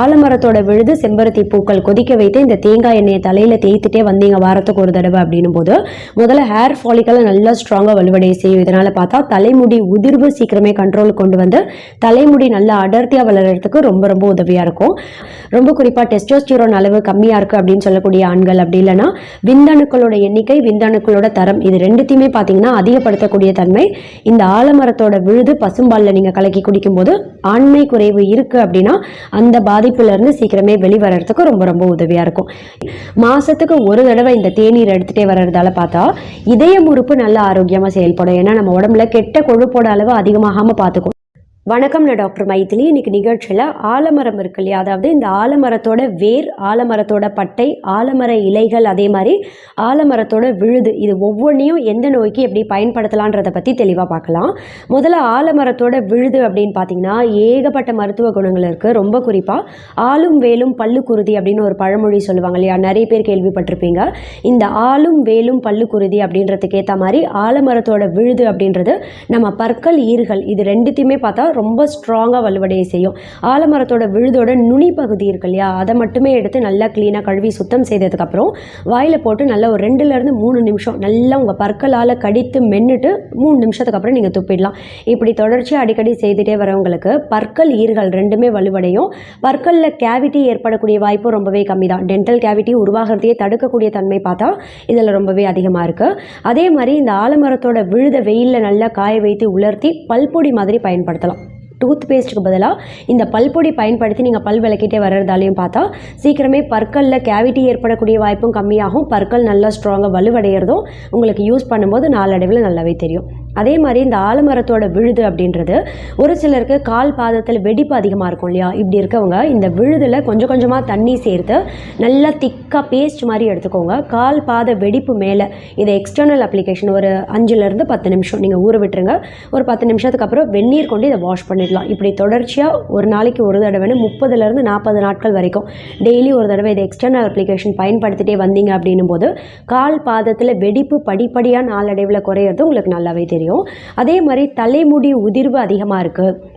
ஆலமரத்தோட விழுது செம்பருத்தி பூக்கள் கொதிக்க வைத்து இந்த தேங்காய் எண்ணெயை தலையில் தேய்த்துட்டே வந்தீங்க வாரத்துக்கு ஒரு தடவை அப்படின்னும் போது முதல்ல ஹேர் ஃபாலிக்கலை நல்லா ஸ்ட்ராங்காக வலுவடைய செய்யும். இதனால் பார்த்தா தலைமுடி உதிர்வு சீக்கிரமே கண்ட்ரோல் கொண்டு வந்து தலைமுடி நல்லா அடர்த்தியாக வளர்கிறதுக்கு ரொம்ப ரொம்ப உதவியாக இருக்கும். ரொம்ப குறிப்பாக டெஸ்டோஸ்டிரோன் அளவு கம்மியாக இருக்குது அப்படின்னு சொல்லக்கூடிய ஆண்கள் அப்படி இல்லைன்னா விந்தணுக்களோட எண்ணிக்கை விந்தணுக்களோட தரம் இது ரெண்டுத்தையுமே பார்த்தீங்கன்னா அதிகப்படுத்தக்கூடிய தன்மை. இந்த ஆலமரத்தோட விழுது பசும்பாலில் நீங்கள் கலக்கி குடிக்கும்போது ஆண்மை குறைவு இருக்குது அப்படின்னா அந்த பாதிப்புலேருந்து சீக்கிரமே வெளிவரத்துக்கு ரொம்ப ரொம்ப உதவியாக இருக்கும். மாதத்துக்கு ஒரு தடவை இந்த தேநீர் எடுத்துகிட்டே வர்றதால பார்த்தா இதய முறுப்பு நல்ல ஆரோக்கியமாக செயல்படும். ஏன்னா நம்ம உடம்புல கெட்ட கொழுப்போட அளவு அதிகமாகாமல் பார்த்துக்கும் வணக்கம் நான் டாக்டர் மைத்திலி இன்னைக்கு நிகழ்ச்சியில் ஆலமரம் இருக்கு இல்லையா? அதாவது இந்த ஆலமரத்தோட வேர் ஆலமரத்தோட பட்டை ஆலமர இலைகள் அதே மாதிரி ஆலமரத்தோட விழுது இது ஒவ்வொன்றையும் எந்த நோய்க்கு எப்படி பயன்படுத்தலான்றதை பற்றி தெளிவாக பார்க்கலாம். முதல்ல ஆலமரத்தோட விழுது அப்படின்னு பார்த்தீங்கன்னா ஏகப்பட்ட மருத்துவ குணங்கள் இருக்குது ரொம்ப குறிப்பாக ஆளும் வேலும் பல்லு குருதி அப்படின்னு ஒரு பழமொழி சொல்லுவாங்க இல்லையா? நிறைய பேர் கேள்விப்பட்டிருப்பீங்க. இந்த ஆளும் வேலும் பல்லு குருதி அப்படின்றதுக்கு ஏற்ற மாதிரி ஆலமரத்தோட விழுது அப்படின்றது நம்ம பற்கள் ஈர்கள் இது ரெண்டுத்தையுமே பார்த்தா ரொம்ப ஸ்ட்ராங்காக வலுவடைய செய்யும். ஆலமரத்தோட விழுதோட நுனி பகுதி இருக்கு இல்லையா? அதை மட்டுமே எடுத்து நல்லா க்ளீனாக கழுவி சுத்தம் செய்ததுக்கப்புறம் வாயில் போட்டு நல்லா ஒரு ரெண்டுலேருந்து மூணு நிமிஷம் நல்லா உங்கள் பற்களால் கடித்து மென்னுட்டு மூணு நிமிஷத்துக்கு அப்புறம் நீங்கள் துப்பிடலாம். இப்படி தொடர்ச்சியாக அடிக்கடி செய்துட்டே வரவங்களுக்கு பற்கள் ஈர்கள் ரெண்டுமே வலுவடையும். பற்களில் கேவிட்டி ஏற்படக்கூடிய வாய்ப்பும் ரொம்பவே கம்மி தான் டென்டல் கேவிட்டி உருவாகிறதையே தடுக்கக்கூடிய தன்மை பார்த்தா இதில் ரொம்பவே அதிகமாக இருக்குது அதே மாதிரி இந்த ஆலமரத்தோட விழுத வெயிலில் நல்லா காய வைத்து உலர்த்தி பல்பொடி மாதிரி பயன்படுத்தலாம். டூத் பேஸ்ட்டுக்கு பதிலாக இந்த பல்பொடி பயன்படுத்தி நீங்கள் பல் விளக்கிட்டே வர்றதாலையும் பார்த்தா சீக்கிரமே பற்களில் கேவிட்டி ஏற்படக்கூடிய வாய்ப்பும் கம்மியாகும். பற்கள் நல்லா ஸ்ட்ராங்காக வலுவடைகிறதும் உங்களுக்கு யூஸ் பண்ணும்போது நாளடைவில் நல்லாவே தெரியும். அதே மாதிரி இந்த ஆலமரத்தோட விழுது அப்படின்றது ஒரு சிலருக்கு கால் பாதத்தில் வெடிப்பு அதிகமாக இருக்கும் இல்லையா? இப்படி இருக்கவங்க இந்த விழுதில் கொஞ்சம் கொஞ்சமாக தண்ணி சேர்த்து நல்லா திக்காக பேஸ்ட் மாதிரி எடுத்துக்கோங்க. கால் பாத வெடிப்பு மேலே இதை எக்ஸ்டர்னல் அப்ளிகேஷன் ஒரு அஞ்சுலேருந்து பத்து நிமிஷம் நீங்கள் ஊற விட்டுருங்க. ஒரு பத்து நிமிஷத்துக்கு அப்புறம் வெந்நீர் கொண்டு இதை வாஷ் பண்ணிடலாம். இப்படி தொடர்ச்சியாக ஒரு நாளைக்கு ஒரு தடவைன்னு முப்பதுலேருந்து நாற்பது நாட்கள் வரைக்கும் டெய்லி ஒரு தடவை இதை எக்ஸ்டர்னல் அப்ளிகேஷன் பயன்படுத்திட்டே வந்தீங்க அப்படின்னும் போது கால் பாதத்தில் வெடிப்பு படிப்படியாக நாளடைவில் குறையிறது உங்களுக்கு நல்லாவே தெரியும். அதே மாதிரி தலைமுடி உதிர்வு அதிகமாக இருக்குது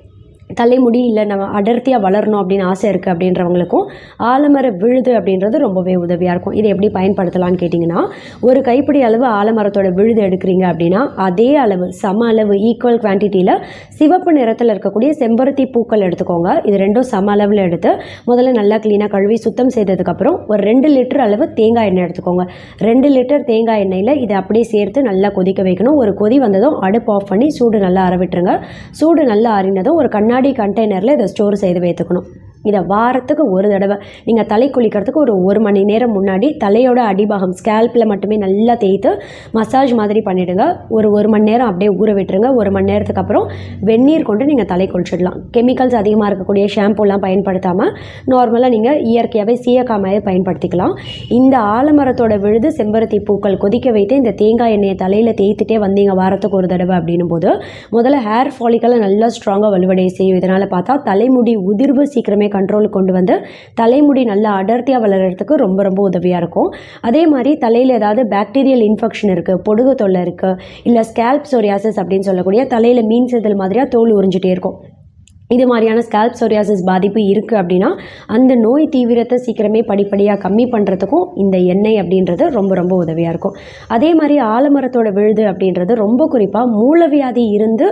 தலைமுடி இல்லை நம்ம அடர்த்தியாக வளரணும் அப்படின்னு ஆசை இருக்குது அப்படின்றவங்களுக்கும் ஆலமர விழுது அப்படின்றது ரொம்பவே உதவியாக இருக்கும். இதை எப்படி பயன்படுத்தலாம்னு கேட்டிங்கன்னா ஒரு கைப்பிடி அளவு ஆலமரத்தோட விழுது எடுக்கிறீங்க அப்படின்னா அதே அளவு சம அளவு ஈக்குவல் குவான்டிட்டியில் சிவப்பு நிறத்தில் இருக்கக்கூடிய செம்பருத்தி பூக்கள் எடுத்துக்கோங்க. இது ரெண்டும் சம அளவில் எடுத்து முதல்ல நல்லா க்ளீனாக கழுவி சுத்தம் செய்ததுக்கப்புறம் ஒரு ரெண்டு லிட்டர் அளவு தேங்காய் எண்ணெய் எடுத்துக்கோங்க. ரெண்டு லிட்டர் தேங்காய் எண்ணெயில் இதை அப்படியே சேர்த்து நல்லா கொதிக்க வைக்கணும். ஒரு கொதி வந்ததும் அடுப்பு ஆஃப் பண்ணி சூடு நல்லா ஆற சூடு நல்லா ஆறினதும் ஒரு கண்ணாடி கண்டெய்னரில் இதை ஸ்டோர் செய்து வைத்துக்கணும். இதை வாரத்துக்கு ஒரு தடவை. நீங்கள் தலை குளிக்கிறதுக்கு ஒரு ஒரு மணி நேரம் முன்னாடி தலையோட அடிபாகம் ஸ்கேல்பில் மட்டுமே நல்லா தேய்த்து மசாஜ் மாதிரி பண்ணிவிடுங்க ஒரு ஒரு மணி நேரம் அப்படியே ஊற விட்டுருங்க. ஒரு மணி நேரத்துக்கு அப்புறம் வெந்நீர் கொண்டு நீங்கள் தலை குளிச்சிடலாம். கெமிக்கல்ஸ் அதிகமாக இருக்கக்கூடிய ஷாம்பூலாம் பயன்படுத்தாமல் நார்மலாக நீங்கள் இயற்கையாகவே சீயக்காமையை பயன்படுத்திக்கலாம். இந்த ஆலமரத்தோட விழுது செம்பருத்தி பூக்கள் கொதிக்க வைத்து இந்த தேங்காய் எண்ணெயை தலையில் தேய்த்துட்டே வந்தீங்க வாரத்துக்கு ஒரு தடவை அப்படின்னும் போது முதல்ல ஹேர் ஃபாலிக்கலை நல்லா ஸ்ட்ராங்காக வலுவடைய செய்யும். இதனால் பார்த்தா தலைமுடி உதிர்வு சீக்கிரமே கண்ட்ரோலுக்கு கொண்டு வந்து தலைமுடி நல்லா அடர்த்தியாக வளர்கிறதுக்கு ரொம்ப ரொம்ப உதவியாக இருக்கும். அதே மாதிரி தலையில் ஏதாவது பாக்டீரியல் இன்ஃபெக்ஷன் இருக்குது பொடுகு தொல்லை இருக்குது இல்லை ஸ்கேல்ப் சோரியாசிஸ் அப்படின்னு சொல்லக்கூடிய தலையில் மீன் செதில் மாதிரியாக தோல் உறிஞ்சிட்டே இருக்கும். இது மாதிரியான ஸ்கேல்ப் சோரியாசிஸ் பாதிப்பு இருக்குது அப்படின்னா அந்த நோய் தீவிரத்தை சீக்கிரமே படிப்படியாக கம்மி பண்ணுறதுக்கும் இந்த எண்ணெய் அப்படின்றது ரொம்ப ரொம்ப உதவியாக இருக்கும். அதே மாதிரி ஆலமரத்தோட விழுது அப்படின்றது ரொம்ப குறிப்பாக மூலவியாதி இருந்து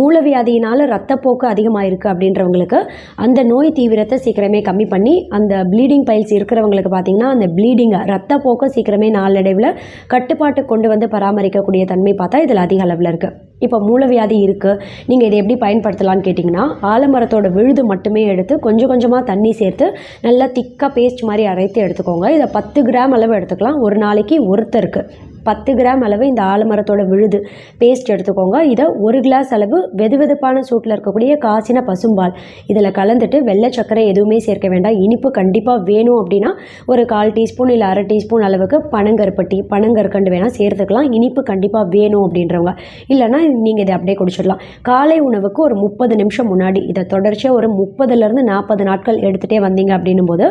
மூலவியாதியினால் ரத்தப்போக்கு அதிகமாக இருக்குது அப்படின்றவங்களுக்கு அந்த நோய் தீவிரத்தை சீக்கிரமே கம்மி பண்ணி அந்த ப்ளீடிங் பைல்ஸ் இருக்கிறவங்களுக்கு பார்த்தீங்கன்னா அந்த ப்ளீடிங்கை ரத்தப்போக்கை சீக்கிரமே நாளடைவில் கட்டுப்பாட்டு கொண்டு வந்து பராமரிக்கக்கூடிய தன்மை பார்த்தா இதில் அதிக அளவில் இருக்குது இப்போ மூலவியாதி இருக்குது நீங்கள் இதை எப்படி பயன்படுத்தலாம்னு கேட்டிங்கன்னா ஆலமரத்தோட விழுது மட்டுமே எடுத்து கொஞ்சம் கொஞ்சமாக தண்ணி சேர்த்து நல்லா திக்காக பேஸ்ட் மாதிரி அரைத்து எடுத்துக்கோங்க. இதை பத்து கிராம் அளவு எடுத்துக்கலாம். ஒரு நாளைக்கு ஒருத்தருக்கு. பத்து கிராம் அளவு இந்த ஆலமரத்தோட விழுது. பேஸ்ட் எடுத்துக்கோங்க. இதை ஒரு கிளாஸ் அளவு வெது வெதுப்பான சூட்டில் இருக்கக்கூடிய காசின பசும்பால். இதில் கலந்துட்டு வெள்ளை சர்க்கரை எதுவுமே சேர்க்க வேண்டாம். இனிப்பு கண்டிப்பாக வேணும் அப்படின்னா ஒரு கால் டீஸ்பூன் இல்லை அரை டீஸ்பூன் அளவுக்கு பனங்கருப்பட்டி பனங்கற்கண்டு வேணால் சேர்த்துக்கலாம். இனிப்பு கண்டிப்பாக வேணும் அப்படின்றவங்க. இல்லைன்னா நீங்கள் இதை அப்படியே குடிச்சிடலாம். காலை உணவுக்கு ஒரு முப்பது நிமிஷம் முன்னாடி இதை தொடர்ச்சியாக ஒரு முப்பதுலேருந்து நாற்பது நாட்கள் எடுத்துகிட்டே வந்தீங்க அப்படின்னும் போது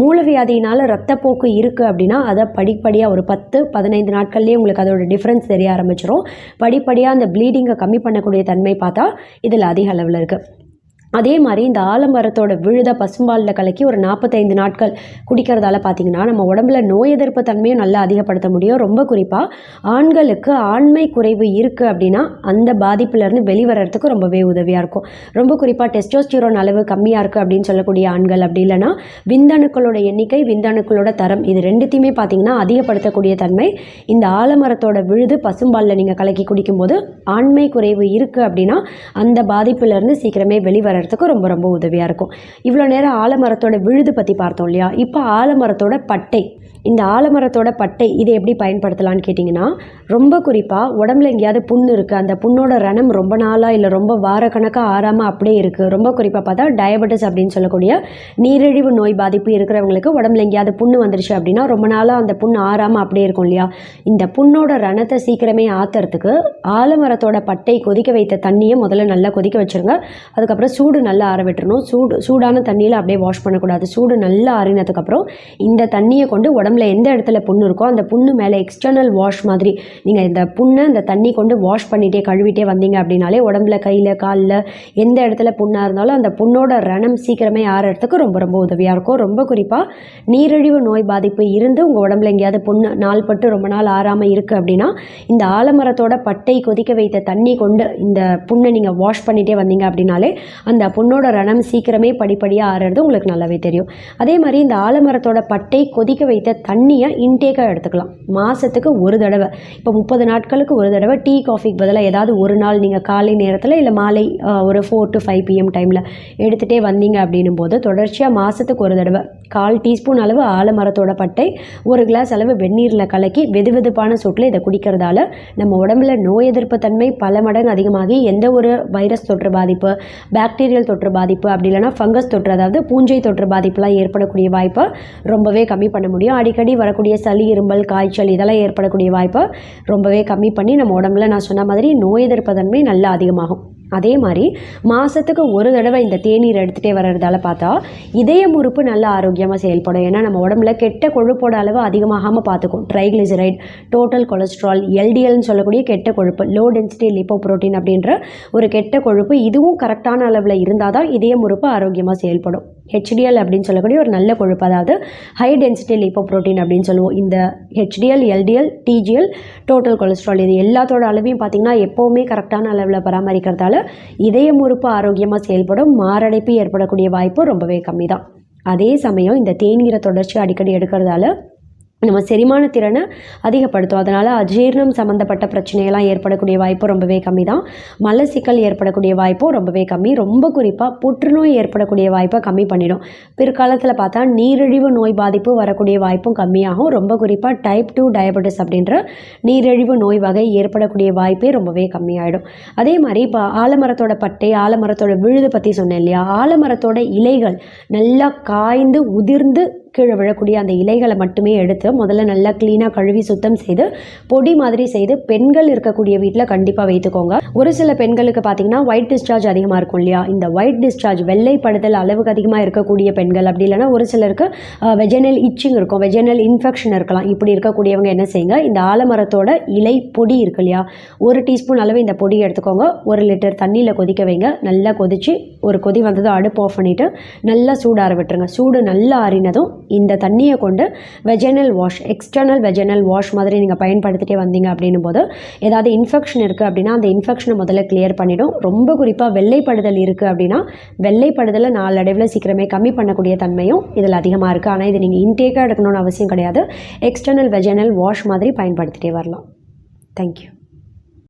மூலவியாதியினால் ரத்தப்போக்கு இருக்குது அப்படின்னா அதை படிப்படியாக ஒரு பத்து பதினைந்து நாட்கள் நாட்கள்லேயே உங்களுக்கு அதோட டிஃப்ரென்ஸ் தெரிய ஆரம்பிச்சிடும் படிப்படியாக அந்த ப்ளீடிங்கை கம்மி பண்ணக்கூடிய தன்மை பார்த்தா இதில் அதிக அளவில் இருக்குது அதே மாதிரி இந்த ஆலமரத்தோட விழுதை பசும்பாலில் கலக்கி ஒரு நாற்பத்தைந்து நாட்கள் குடிக்கிறதால பார்த்தீங்கன்னா நம்ம உடம்புல நோய் எதிர்ப்பு தன்மையும் நல்லா அதிகப்படுத்த முடியும். ரொம்ப குறிப்பாக ஆண்களுக்கு ஆண்மை குறைவு இருக்குது அப்படின்னா அந்த பாதிப்புலேருந்து வெளிவரத்துக்கு ரொம்பவே உதவியாக இருக்கும். ரொம்ப குறிப்பாக டெஸ்டோஸ்டிரோன் அளவு கம்மியாக இருக்குது அப்படின்னு சொல்லக்கூடிய ஆண்கள் அப்படி இல்லைன்னா விந்தணுக்களோட எண்ணிக்கை விந்தணுக்களோட தரம் இது ரெண்டுத்தையுமே பார்த்தீங்கன்னா அதிகப்படுத்தக்கூடிய தன்மை. இந்த ஆலமரத்தோட விழுது பசும்பாலில் நீங்கள் கலக்கி குடிக்கும்போது ஆண்மை குறைவு இருக்குது அப்படின்னா அந்த பாதிப்புலேருந்து சீக்கிரமே வெளிவரத்துக்கு ரொம்ப ரொம்ப உதவியாக இருக்கும். இவ்வளோ நேரம் ஆலமரத்தோட விழுது பற்றி பார்த்தோம் இல்லையா? இப்போ ஆலமரத்தோட பட்டை இந்த ஆலமரத்தோட பட்டை இதை எப்படி பயன்படுத்தலாம்னு கேட்டிங்கன்னா ரொம்ப குறிப்பாக உடம்புல எங்கேயாவது புண் இருக்குது அந்த புண்ணோட ரணம் ரொம்ப நாளாக இல்லை ரொம்ப வாரக்கணக்காக ஆறாமல் அப்படியே இருக்குது ரொம்ப குறிப்பாக பார்த்தா டயபெட்டிஸ் அப்படின்னு சொல்லக்கூடிய நீரிழிவு நோய் பாதிப்பு இருக்கிறவங்களுக்கு உடம்புல எங்கேயாவது புண்ணு வந்துருச்சு அப்படின்னா ரொம்ப நாளாக அந்த புண் ஆறாமல் அப்படியே இருக்கும் இல்லையா? இந்த புண்ணோட ரணத்தை சீக்கிரமே ஆத்துறதுக்கு ஆலமரத்தோட பட்டை கொதிக்க வைத்த தண்ணியை முதல்ல நல்லா கொதிக்க வச்சுருங்க. அதுக்கப்புறம் சூடு நல்லா ஆற விட்டுறணும். சூடு சூடான தண்ணியில் அப்படியே வாஷ் பண்ணக்கூடாது. சூடு நல்லா ஆறினதுக்கப்புறம் இந்த தண்ணியை கொண்டு உடம்புல எந்த இடத்துல புண்ணு இருக்கோ அந்த புண்ணு மேலே எக்ஸ்டர்னல் வாஷ் மாதிரி. நீங்கள் இந்த புண்ணை இந்த தண்ணி கொண்டு வாஷ் பண்ணிகிட்டே கழுவிட்டே வந்தீங்க அப்படின்னாலே உடம்புல கையில் காலில் எந்த இடத்துல புண்ணாக இருந்தாலும் அந்த புண்ணோட ரணம் சீக்கிரமே ஆறுறதுக்கு ரொம்ப ரொம்ப உதவியாக இருக்கும். ரொம்ப குறிப்பாக நீரிழிவு நோய் பாதிப்பு இருந்து உங்கள் உடம்புல எங்கேயாவது புண்ணு நாள் பட்டு ரொம்ப நாள் ஆறாமல் இருக்குது அப்படின்னா இந்த ஆலமரத்தோட பட்டை கொதிக்க வைத்த தண்ணி கொண்டு இந்த புண்ணை நீங்கள் வாஷ் பண்ணிகிட்டே வந்தீங்க அப்படின்னாலே அந்த புண்ணோட ரணம் சீக்கிரமே படிப்படியாக ஆறுறது உங்களுக்கு நல்லாவே தெரியும். அதே மாதிரி இந்த ஆலமரத்தோட பட்டை கொதிக்க வைத்த தண்ணியை இன்டேக்காக எடுத்துக்கலாம். மாதத்துக்கு ஒரு தடவை. இப்போ முப்பது நாட்களுக்கு ஒரு தடவை டீ காஃபிக்கு பதிலாக ஏதாவது ஒரு நாள் நீங்கள் காலை நேரத்தில் இல்லை மாலை ஒரு ஃபோர் டு ஃபைவ் பிஎம் டைமில் எடுத்துகிட்டே வந்தீங்க அப்படின்னும் போது தொடர்ச்சியாக மாதத்துக்கு ஒரு தடவை கால் டீஸ்பூன் அளவு ஆலமரத்தோட பட்டை ஒரு கிளாஸ் அளவு வெந்நீரில் கலக்கி வெது வெதுப்பான சூட்டில் இதை குடிக்கிறதால நம்ம உடம்புல நோய் எதிர்ப்பு தன்மை பல மடங்கு அதிகமாகி எந்த ஒரு வைரஸ் தொற்று பாதிப்பு பாக்டீரியல் தொற்று பாதிப்பு அப்படி இல்லைன்னா ஃபங்கஸ் தொற்று அதாவது பூஞ்சை தொற்று பாதிப்புலாம் ஏற்படக்கூடிய வாய்ப்பை ரொம்பவே கம்மி பண்ண முடியும். அடிக்கடி வரக்கூடிய சளி இரும்பல் காய்ச்சல் இதெல்லாம் ஏற்படக்கூடிய வாய்ப்பை ரொம்பவே கம்மி பண்ணி நம்ம உடம்புல நான் சொன்ன மாதிரி நோய் எதிர்ப்பு தன்மை நல்லா அதிகமாகும். அதே மாதிரி மாதத்துக்கு ஒரு தடவை இந்த தேநீர் எடுத்துகிட்டே வர்றதால பார்த்தா இதய முறுப்பு நல்ல ஆரோக்கியமாக செயல்படும். ஏன்னா நம்ம உடம்புல கெட்ட கொழுப்போட அளவு அதிகமாகாமல் பார்த்துக்கும். ட்ரைக்ளிசரைட் டோட்டல் கொலஸ்ட்ரால் எல்டிஎல்னு சொல்லக்கூடிய கெட்ட கொழுப்பு லோ டென்சிட்டி லிப்போப்ரோட்டீன் அப்படின்ற ஒரு கெட்ட கொழுப்பு இதுவும் கரெக்டான அளவில் இருந்தால் தான் இதய முறுப்பு ஆரோக்கியமாக செயல்படும். ஹெச்டிஎல் அப்படின்னு சொல்லக்கூடிய ஒரு நல்ல கொழுப்பு. அதாவது ஹை டென்சிட்டி லிப்போப்ரோட்டீன் அப்படின்னு சொல்லுவோம். இந்த HDL LDL TGL total cholesterol இது எல்லாத்தோட அளவையும் பார்த்திங்கன்னா எப்போவுமே கரெக்டான அளவில் பராமரிக்கிறதால இதயம் உறுப்பு ஆரோக்கியமாக செயல்படும் மாரடைப்பு ஏற்படக்கூடிய வாய்ப்பு ரொம்பவே கம்மி தான் அதே சமயம் இந்த தேநீரை தொடர்ச்சி அடிக்கடி எடுக்கிறதால நம்ம செரிமான திறனை அதிகப்படுத்தும். அதனால் அஜீரணம் சம்மந்தப்பட்ட பிரச்சனையெல்லாம் ஏற்படக்கூடிய வாய்ப்பும் ரொம்பவே கம்மி தான் மலச்சிக்கல் ஏற்படக்கூடிய வாய்ப்பும் ரொம்பவே கம்மி. ரொம்ப குறிப்பாக புற்றுநோய் ஏற்படக்கூடிய வாய்ப்பை கம்மி பண்ணிடும். பிற்காலத்தில் பார்த்தா நீரிழிவு நோய் பாதிப்பு வரக்கூடிய வாய்ப்பும் கம்மியாகும். ரொம்ப குறிப்பாக டைப் டூ டயபெட்டிஸ் அப்படின்ற நீரிழிவு நோய் வகை ஏற்படக்கூடிய வாய்ப்பே ரொம்பவே கம்மியாயிடும். அதே மாதிரி இப்போ ஆலமரத்தோட பட்டை ஆலமரத்தோட விழுது பற்றி சொன்னேன் இல்லையா? ஆலமரத்தோட இலைகள் நல்லா காய்ந்து உதிர்ந்து கீழே விழக்கூடிய அந்த இலைகளை மட்டுமே எடுத்து முதல்ல நல்லா க்ளீனாக கழுவி சுத்தம் செய்து பொடி மாதிரி செய்து பெண்கள் இருக்கக்கூடிய வீட்டில் கண்டிப்பாக வைத்துக்கோங்க. ஒரு சில பெண்களுக்கு பார்த்தீங்கன்னா ஒயிட் டிஸ்சார்ஜ் அதிகமாக இருக்கும் இல்லையா? இந்த ஒயிட் டிஸ்சார்ஜ் வெள்ளைப்படுதல் அளவுக்கு அதிகமாக இருக்கக்கூடிய பெண்கள் அப்படி இல்லைன்னா ஒரு சிலருக்கு வெஜனல் இச்சிங் இருக்கும் வெஜனல் இன்ஃபெக்ஷன் இருக்கலாம். இப்படி இருக்கக்கூடியவங்க என்ன செய்யுங்க? இந்த ஆலமரத்தோட இலை பொடி இருக்கு இல்லையா? ஒரு டீஸ்பூன் அளவு இந்த பொடி எடுத்துக்கோங்க. ஒரு லிட்டர் தண்ணியில் கொதிக்க வைங்க. நல்லா கொதிச்சு ஒரு கொதி வந்ததும் அடுப்பு ஆஃப் பண்ணிவிட்டு நல்லா சூடார விட்டுருங்க. சூடு நல்லா ஆறினதும் இந்த தண்ணியை கொண்டு vaginal wash external vaginal wash மாதிரி நீங்கள் பயன்படுத்திட்டே வந்தீங்க அப்படின்னும் போது ஏதாவது இன்ஃபெக்ஷன் இருக்குது அப்படின்னா அந்த இன்ஃபெக்ஷனை முதல்ல கிளியர் பண்ணிவிடும் ரொம்ப குறிப்பாக வெள்ளைப்படுதல் இருக்குது அப்படின்னா வெள்ளைப்படுதலை நாளடைவில் சீக்கிரமே கம்மி பண்ணக்கூடிய தன்மையும் இதில் அதிகமாக இருக்குது ஆனால் இது நீங்கள் இன்டேக்காக எடுக்கணும்னு அவசியம் கிடையாது. எக்ஸ்டர்னல் வெஜனல் வாஷ் மாதிரி பயன்படுத்திட்டே வரலாம். தேங்க்யூ